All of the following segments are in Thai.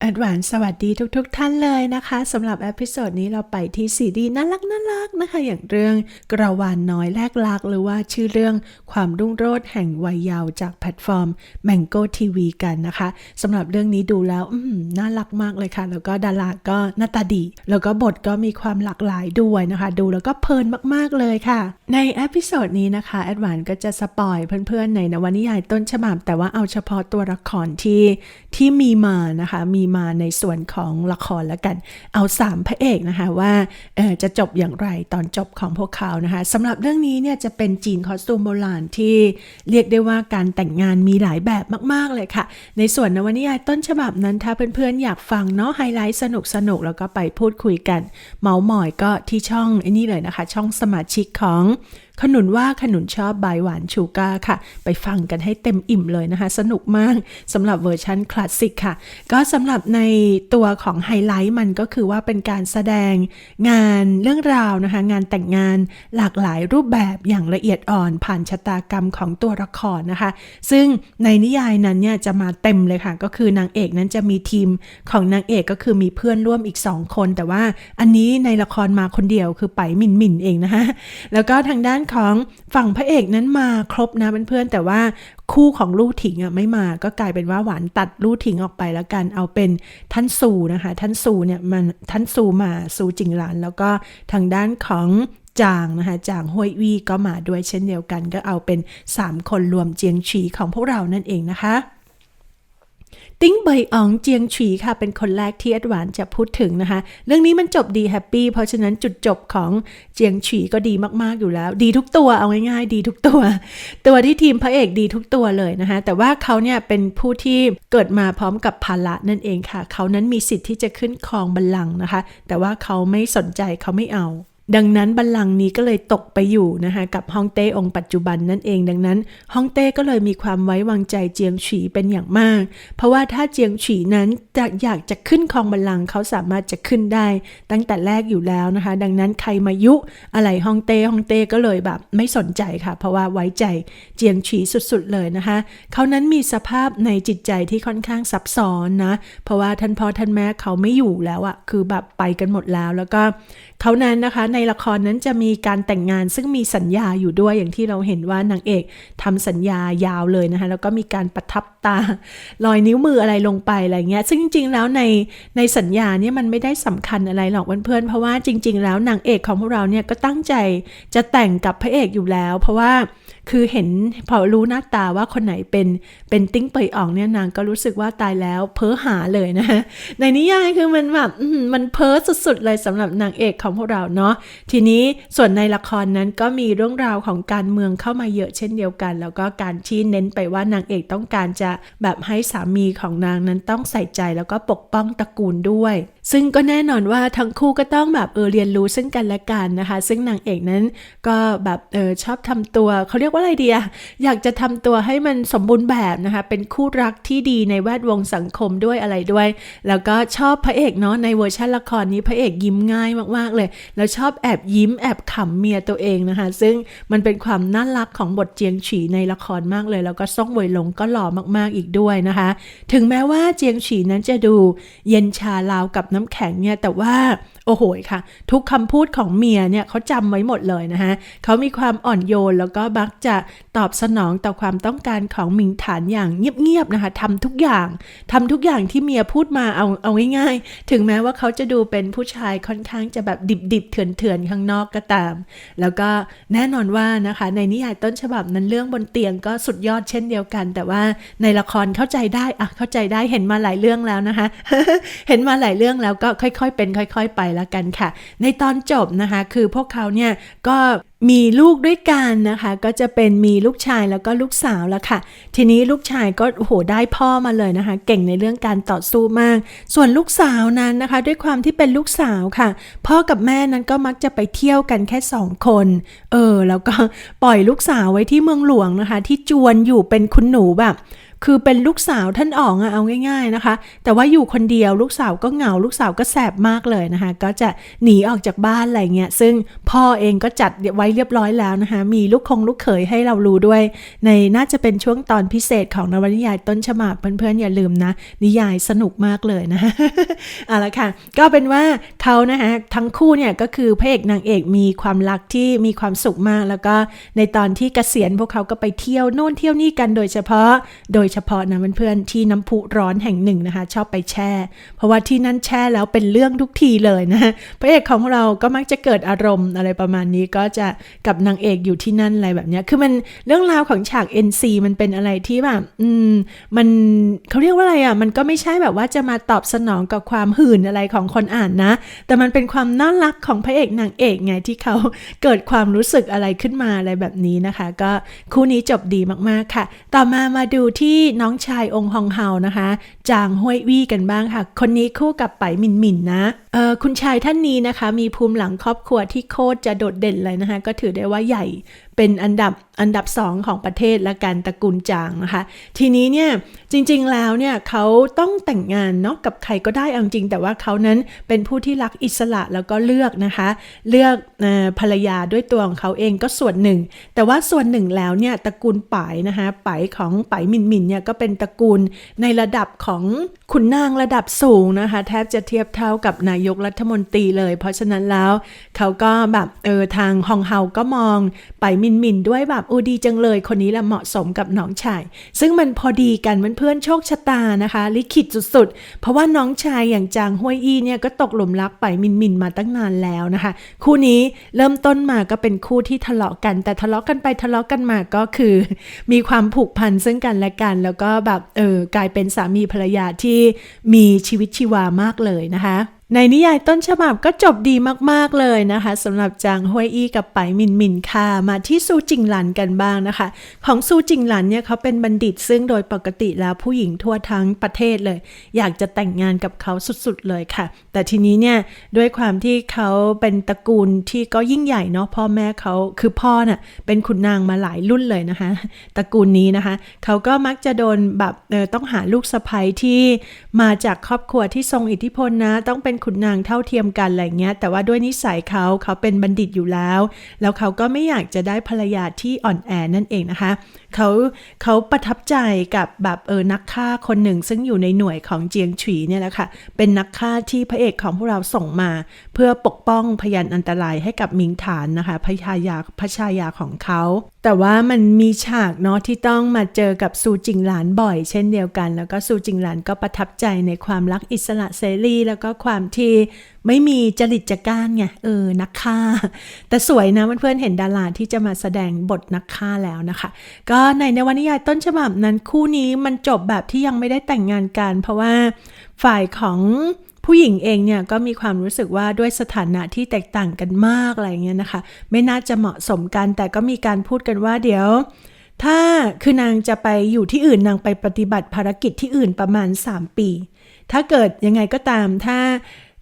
แอดวานสวัสดีทุกๆทท่านเลยนะคะสำหรับเอพิโซดนี้เราไปที่ซีดีน่ารักน่ารักนะคะ อย่างเรื่องกระวานน้อยแลกลัก หรือว่าชื่อเรื่องความรุ่งโรจน์แห่งวัยเยาว์จากแพลตฟอร์ม Mango TV กันนะคะสำหรับเรื่องนี้ดูแล้วน่ารักมากเลยค่ะ แล้วก็ดาราก็หน้าตาดี แล้วก็บทก็มีความหลากหลายด้วยนะคะ ดูแล้วก็เพลินมากๆเลยค่ะ ในเอพิโซดนี้นะคะแอดวานก็จะสปอยเพื่อนๆในนวนิยายต้นฉบับแต่ว่าเอาเฉพาะตัวละครที่ที่มีมานะคะมีมาในส่วนของละครแล้วกัน เอา 3 พระเอกนะคะว่าจะจบอย่างไรตอนจบของพวกเขานะคะสำหรับเรื่องนี้เนี่ยจะเป็นจีนคอสตูมโบราณที่เรียกได้ว่าการแต่งงานมีหลายแบบมาก ๆ เลยค่ะ ในส่วนนวนิยายต้นฉบับนั้นถ้าเพื่อนๆอยากฟังเนาะไฮไลท์สนุกสนุกแล้วก็ไปพูดคุยกัน เมาส์มอยก็ที่ช่องไอ้นี่เลยนะคะ ช่องสมาชิกของ ขนุนว่าขนุนชอบใบหวานชูกาค่ะ ไปฟังกันให้เต็มอิ่มเลยนะคะ สนุกมากสำหรับเวอร์ชันคลาสสิกค่ะ ก็สำหรับในตัวของไฮไลท์มันก็คือว่าเป็นการแสดงงานเรื่องราวนะคะ งานแต่งงานหลากหลายรูปแบบอย่างละเอียดอ่อนผ่านชะตากรรมของตัวละครนะคะ ซึ่งในนิยายนั้นเนี่ยจะมาเต็มเลยค่ะ ก็คือนางเอกนั้นจะมีทีมของนางเอกก็คือมีเพื่อนร่วมอีก 2 คน แต่ว่าอันนี้ในละครมาคนเดียวคือไปหมินหมินเองนะคะแล้วก็ทางด้านของฝั่งพระเอกนั้นมาครบนะเพื่อนๆแต่ว่าคู่ของลู่ถิงอะไม่มาก็กลายเป็นว่าหวานตัดลู่ถิงออกไปแล้วกันเอาเป็นท่านซูนะคะท่านซูเนี่ยมันท่านซูมาซูจิงหลาน แล้วก็ทางด้านของจางนะคะจางห้วยวีก็มาด้วยเช่นเดียวกัน ก็เอาเป็น 3 คนรวมเจียงฉีของพวกเรานั่นเองนะคะ ติ้งเบยอองเจียงฉีค่ะ เป็นคนแรกที่แอดวานจะพูดถึงนะคะ เรื่องนี้มันจบดีแฮปปี้เพราะฉะนั้นจุดจบของเจียงฉีก็ดีมากๆอยู่แล้ว ดีทุกตัวเอาง่ายๆ ดีทุกตัว ตัวที่ทีมพระเอกดีทุกตัวเลยนะคะ แต่ว่าเขาเนี่ยเป็นผู้ที่เกิดมาพร้อมกับภาระนั่นเองค่ะ เขานั้นมีสิทธิ์ที่จะขึ้นครองบัลลังก์นะคะ แต่ว่าเขาไม่สนใจเขาไม่เอา ดังนั้นบัลลังก์นี้ก็เลยตกไปอยู่นะคะกับฮ่องเต้องค์ปัจจุบันนั่นเอง ดังนั้นฮ่องเต้ก็เลยมีความไว้วางใจเจียงฉีเป็นอย่างมาก เพราะว่าถ้าเจียงฉีนั้นจะอยากจะขึ้นครองบัลลังก์เขาสามารถจะขึ้นได้ ตั้งแต่แรกอยู่แล้วนะคะ ดังนั้นใครมายุอะไรฮ่องเต้ฮ่องเต้ก็เลยแบบไม่สนใจค่ะ เพราะว่าไว้ใจเจียงฉีสุดๆเลยนะคะเขานั้นมีสภาพในจิตใจที่ค่อนข้างซับซ้อนนะ เพราะว่าท่านพ่อท่านแม่เขาไม่อยู่แล้วอะคือแบบไปกันหมดแล้วแล้วก็เขานั้นนะคะในละครนั้นจะมีการแต่งงานซึ่งมีสัญญาอยู่ด้วยอย่างที่เราเห็นว่านางเอกทำสัญญายาวเลยนะคะแล้วก็มีการประทับตาลอยนิ้วมืออะไรลงไปอะไรเงี้ยซึ่งจริงๆแล้วในในสัญญาเนี่ยมันไม่ได้สำคัญอะไรหรอกเพื่อนๆเพราะว่าจริง ๆ แล้วนางเอกของพวกเราเนี่ยก็ตั้งใจจะแต่งกับพระเอกอยู่แล้ว เพราะว่า คือเห็นพอรู้หน้าตาว่าคนไหนเป็นเป็นติ้งเปยอ่องเนี่ยนางก็รู้สึกว่าตายแล้วเพ้อหาเลยนะในนิยายคือมันแบบมันเพ้อสุดๆเลยสำหรับนางเอกของพวกเราเนาะทีนี้ส่วนในละครนั้นก็มีเรื่องราวของการเมืองเข้ามาเยอะเช่นเดียวกัน แล้วก็การชี้เน้นไปว่านางเอกต้องการจะแบบให้สามีของนางนั้นต้องใส่ใจแล้วก็ปกป้องตระกูลด้วย ซึ่งก็แน่นอนว่าทั้งคู่ก็ต้องแบบเออเรียนรู้ซึ่งกันและกันนะคะ ซึ่งนางเอกนั้นก็แบบเออชอบทำตัวเขาเรียกว่าอะไรเดีอะอยากจะทำตัวให้มันสมบูรณ์แบบนะคะ เป็นคู่รักที่ดีในแวดวงสังคมด้วยอะไรด้วย แล้วก็ชอบพระเอกเนาะในเวอร์ชันละครนี้พระเอกยิ้มง่ายมากๆเลย แล้วชอบแอบยิ้มแอบขำเมียตัวเองนะคะ ซึ่งมันเป็นความน่ารักของบทเจียงฉีในละครมากเลย แล้วก็ซ่องเวยหลงก็หล่อมากๆอีกด้วยนะคะ ถึงแม้ว่าเจียงฉีนั้นจะดูเย็นชาลาวกับน้ำแข็งเนี่ยแต่ว่าโอ้โหค่ะ ทุกคำพูดของเมียเนี่ยเขาจำไว้หมดเลยนะคะเขามีความอ่อนโยนแล้วก็มักจะตอบสนองต่อความต้องการของหมิงฐานอย่างเงียบๆนะคะทำทุกอย่างทำทุกอย่างที่เมียพูดมาเอาเอาง่ายๆ ถึงแม้ว่าเขาจะดูเป็นผู้ชายค่อนข้างจะแบบดิบๆเถื่อนๆข้างนอกก็ตาม แล้วก็แน่นอนว่านะคะในนิยายต้นฉบับนั้นเรื่องบนเตียงก็สุดยอดเช่นเดียวกัน แต่ว่าในละครเข้าใจได้อะเข้าใจได้เห็นมาหลายเรื่องแล้วนะคะ เห็นมาหลายเรื่องแล้วก็ค่อยๆ เป็นค่อย ๆ ไปแล้วกันค่ะ ในตอนจบนะคะ คือพวกเขาเนี่ยก็ มีลูกด้วยกันนะคะ ก็จะเป็นมีลูกชายแล้วก็ลูกสาวแล้วค่ะ ทีนี้ลูกชายก็โหได้พ่อมาเลยนะคะ เก่งในเรื่องการต่อสู้มาก ส่วนลูกสาวนั้นนะคะ ด้วยความที่เป็นลูกสาวค่ะ พ่อกับแม่นั้นก็มักจะไปเที่ยวกันแค่สองคนเออแล้วก็ปล่อยลูกสาวไว้ที่เมืองหลวงนะคะ ที่จวนอยู่เป็นคุณหนูแบบ คือเป็นลูกสาวท่านอ๋องอะเอาง่าย ๆนะคะ แต่ว่าอยู่คนเดียวลูกสาวก็เหงาลูกสาวก็แสบมากเลยนะคะ ก็จะหนีออกจากบ้านอะไรเงี้ยซึ่งพ่อเองก็จัดไว้เรียบร้อยแล้วนะคะ มีลูกคงลูกเขยให้เรารู้ด้วย ในน่าจะเป็นช่วงตอนพิเศษของนวนิยายต้นฉบับเพื่อนๆอย่าลืมนะ นิยายสนุกมากเลยนะเอาละค่ะ ก็เป็นว่าเขานะคะทั้งคู่เนี่ยก็คือพระเอกนางเอกมีความรักที่มีความสุขมาก แล้วก็ในตอนที่เกษียณพวกเขาก็ไปเที่ยวโน่นเที่ยวนี่กันโดยเฉพาะโดยยเฉพาะนะเพื่อนๆที่น้ำพุร้อนแห่งหนึ่งนะคะ ชอบไปแช่ เพราะว่าที่นั่นแช่แล้วเป็นเรื่องทุกทีเลยนะพระเอกของเราก็มักจะเกิดอารมณ์อะไรประมาณนี้ก็จะกับนางเอกอยู่ที่นั่นอะไรแบบนี้คือมันเรื่องราวของฉาก NC มันเป็นอะไรที่แบบอืมมันเขาเรียกว่าอะไรอะมันก็ไม่ใช่แบบว่าจะมาตอบสนองกับความหื่นอะไรของคนอ่านนะ แต่มันเป็นความน่ารักของพระเอกนางเอกไงที่เขาเกิดความรู้สึกอะไรขึ้นมาอะไรแบบนี้นะคะ ก็คู่นี้จบดีมากๆค่ะ ต่อมามาดูที่น้องชายองค์ฮองเฮานะคะ จางห้วยวี่กันบ้างค่ะ คนนี้คู่กับไปหมินหมินนะเออคุณชายท่านนี้นะคะ มีภูมิหลังครอบครัวที่โคตรจะโดดเด่นเลยนะคะ ก็ถือได้ว่าใหญ่ เป็นอันดับอันดับสองของประเทศและการตระกูลจางนะคะ ทีนี้เนี่ยจริงๆแล้วเนี่ยเขาต้องแต่งงานเนาะกับใครก็ได้เอาจริง แต่ว่าเขานั้นเป็นผู้ที่รักอิสระแล้วก็เลือกนะคะ เลือกอภรรยาด้วยตัวของเขาเองก็ส่วนหนึ่ง แต่ว่าส่วนหนึ่งแล้วเนี่ยตระกูลป๋ายนะคะป๋ายของป๋ายมินมินเนี่ยก็เป็นตระกูลในระดับของขุนนางระดับสูงนะคะ แทบจะเทียบเท่ากับนายกรัฐมนตรีเลย เพราะฉะนั้นแล้วเขาก็แบบเออทางฮองเฮาก็มองไปมินมินด้วยแบบอูดีจังเลยคนนี้แหละเหมาะสมกับน้องชาย ซึ่งมันพอดีกันเพื่อนๆโชคชะตานะคะ ลิขิตสุดๆ เพราะว่าน้องชายอย่างจางห้วยอี้เนี่ยก็ตกหลุมรักไปมินมินมาตั้งนานแล้วนะคะ คู่นี้เริ่มต้นมาก็เป็นคู่ที่ทะเลาะกัน แต่ทะเลาะกันไปทะเลาะกันมาก็คือ มีความผูกพันซึ่งกันและกัน แล้วก็แบบเออกลายเป็นสามีภรรยาที่มีชีวิตชีวามากเลยนะคะ ในนิยายต้นฉบับก็จบดีมากๆเลยนะคะสำหรับจางฮวยอี้กับไปมินมินค่ะมาที่ซูจิงหลันกันบ้างนะคะ ของซูจิงหลันเนี่ยเขาเป็นบัณฑิตซึ่งโดยปกติแล้วผู้หญิงทั่วทั้งประเทศเลย อยากจะแต่งงานกับเขาสุดๆเลยค่ะ แต่ทีนี้เนี่ยด้วยความที่เขาเป็นตระกูลที่ก็ยิ่งใหญ่เนาะพ่อแม่เขาคือพ่อน่ะเป็นขุนนางมาหลายรุ่นเลยนะคะตระกูลนี้นะคะ เขาก็มักจะโดนแบบต้องหาลูกสะใภ้ที่มาจากครอบครัวที่ทรงอิทธิพลนะต้องเป็นขุนนางเท่าเทียมกันอะไรเงี้ย แต่ว่าด้วยนิสัยเขาเขาเป็นบัณฑิตอยู่แล้ว แล้วเขาก็ไม่อยากจะได้ภรรยาที่อ่อนแอนั่นเองนะคะ เขาเขาประทับใจกับแบบเออนักฆ่าคนหนึ่ง ซึ่งอยู่ในหน่วยของเจียงฉีเนี่ยแหละค่ะ เป็นนักฆ่าที่พระเอกของพวกเราส่งมา เพื่อปกป้องพยานอันตรายให้กับมิงฐานนะคะพชายาพระชายาของเขา แต่ว่ามันมีฉากเนาะที่ต้องมาเจอกับซูจิงหลานบ่อย เช่นเดียวกัน แล้วก็ซูจิงหลานก็ประทับใจในความรักอิสระเสรีแล้วก็ความที่ ไม่มีจริตจักร้านไงเออนักฆ่า แต่สวยนะเพื่อนๆเห็นดาราที่จะมาแสดงบทนักฆ่าแล้วนะคะ ก็ในนวนิยายต้นฉบับนั้นคู่นี้มันจบแบบที่ยังไม่ได้แต่งงานกัน เพราะว่าฝ่ายของผู้หญิงเองเนี่ยก็มีความรู้สึกว่าด้วยสถานะที่แตกต่างกันมากอะไรเงี้ยนะคะ ไม่น่าจะเหมาะสมกันแต่ก็มีการพูดกันว่าเดี๋ยว ถ้าคือนางจะไปอยู่ที่อื่นนางไปปฏิบัติภารกิจที่อื่นประมาณ 3 ปี ถ้าเกิดยังไงก็ตามถ้า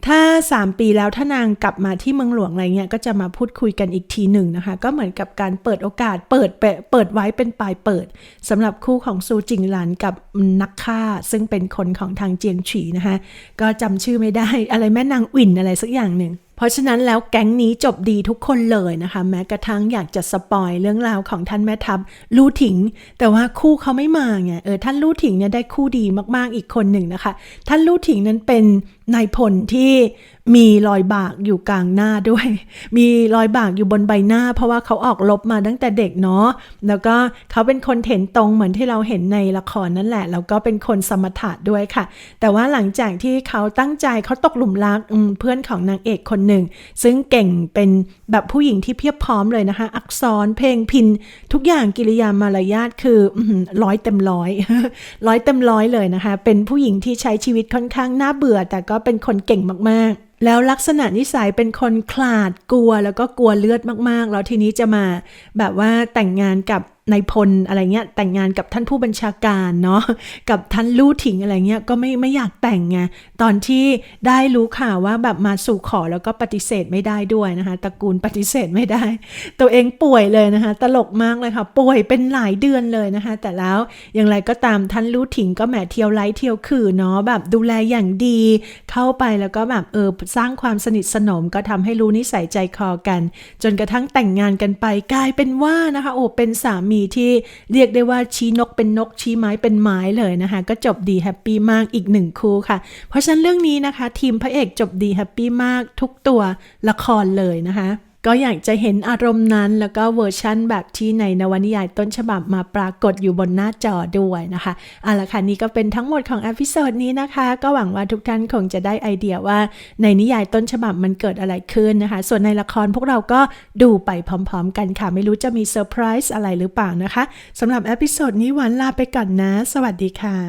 ถ้า 3 ปีแล้วถ้านางกลับมาที่เมืองหลวงอะไรเงี้ยก็จะมาพูดคุยกันอีกทีหนึ่งนะคะ ก็เหมือนกับการเปิดโอกาสเปิดเปิดไว้เป็นปลายเปิดสำหรับคู่ของซูจิงหลานกับนักฆ่า ซึ่งเป็นคนของทางเจียงฉีนะคะก็จำชื่อไม่ได้อะไรแม่นางอุ่นอะไรสักอย่างหนึ่งเพราะฉะนั้นแล้วแก๊งนี้จบดีทุกคนเลยนะคะ แม้กระทั่งอยากจะสปอยเรื่องราวของท่านแม่ทัพลู่ถิง แต่ว่าคู่เขาไม่มาไงเออท่านลู่ถิงเนี่ยได้คู่ดีมากๆอีกคนหนึ่งนะคะ ท่านลู่ถิงนั้นเป็นนายพลที่มีรอยบากอยู่กลางหน้าด้วย มีรอยบากอยู่บนใบหน้า เพราะว่าเขาออกลบมาตั้งแต่เด็กเนาะ แล้วก็เขาเป็นคนเห็นตรงเหมือนที่เราเห็นในละครนั่นแหละ แล้วก็เป็นคนสมถะด้วยค่ะ แต่ว่าหลังจากที่เขาตั้งใจเขาตกหลุมรักเพื่อนของนางเอกคนหนึ่ง ซึ่งเก่งเป็นแบบผู้หญิงที่เพียบพร้อมเลยนะคะ อักษรเพลงพินทุกอย่างกิริยามารยาทคือร้อยเต็มร้อยร้อยเต็มร้อยเลยนะคะ เป็นผู้หญิงที่ใช้ชีวิตค่อนข้างน่าเบื่อ แต่ก็เป็นคนเก่งมากๆ แล้วลักษณะนิสัยเป็นคนขลาดกลัวแล้วก็กลัวเลือดมากๆ แล้วทีนี้จะมาแบบว่าแต่งงานกับ นายพลอะไรเงี้ยแต่งงานกับท่านผู้บัญชาการเนาะกับท่านลู่ถิงอะไรเงี้ยก็ไม่ไม่อยากแต่งไงตอนที่ได้รู้ข่าวว่าแบบมาสู่ขอแล้วก็ปฏิเสธไม่ได้ด้วยนะคะตระกูลปฏิเสธไม่ได้ ตัวเองป่วยเลยนะคะตลกมากเลยค่ะป่วยเป็นหลายเดือนเลยนะคะ แต่แล้วอย่างไรก็ตามท่านลู่ถิงก็แหมเที่ยวไล่เที่ยวคือเนาะแบบดูแลอย่างดีเข้าไปแล้วก็แบบเออสร้างความสนิทสนมก็ทำให้รู้นิสัยใจคอกัน จนกระทั่งแต่งงานกันไปกลายเป็นว่านะคะโอ้เป็นสามีที่เรียกได้ว่าชี้นกเป็นนกชี้ไม้เป็นไม้เลยนะคะ ก็จบดีแฮปปี้มากอีกหนึ่งคู่ค่ะ เพราะฉะนั้นเรื่องนี้นะคะ ทีมพระเอกจบดีแฮปปี้มากทุกตัวละครเลยนะคะ ก็อยากจะเห็นอารมณ์นั้น แล้วก็เวอร์ชั่นแบบที่ในนวนิยายต้นฉบับมาปรากฏอยู่บนหน้าจอด้วยนะคะเอาละค่ะนี่ก็เป็นทั้งหมดของอพิโซดนี้นะคะ ก็หวังว่าทุกท่านคงจะได้ไอเดียว่าในนิยายต้นฉบับมันเกิดอะไรขึ้นนะคะ ส่วนในละครพวกเราก็ดูไปพร้อม ๆ กันค่ะ ไม่รู้จะมีเซอร์ไพรส์อะไรหรือเปล่านะคะสำหรับอพิโซดนี้หวานลาไปก่อนนะ สวัสดีค่ะ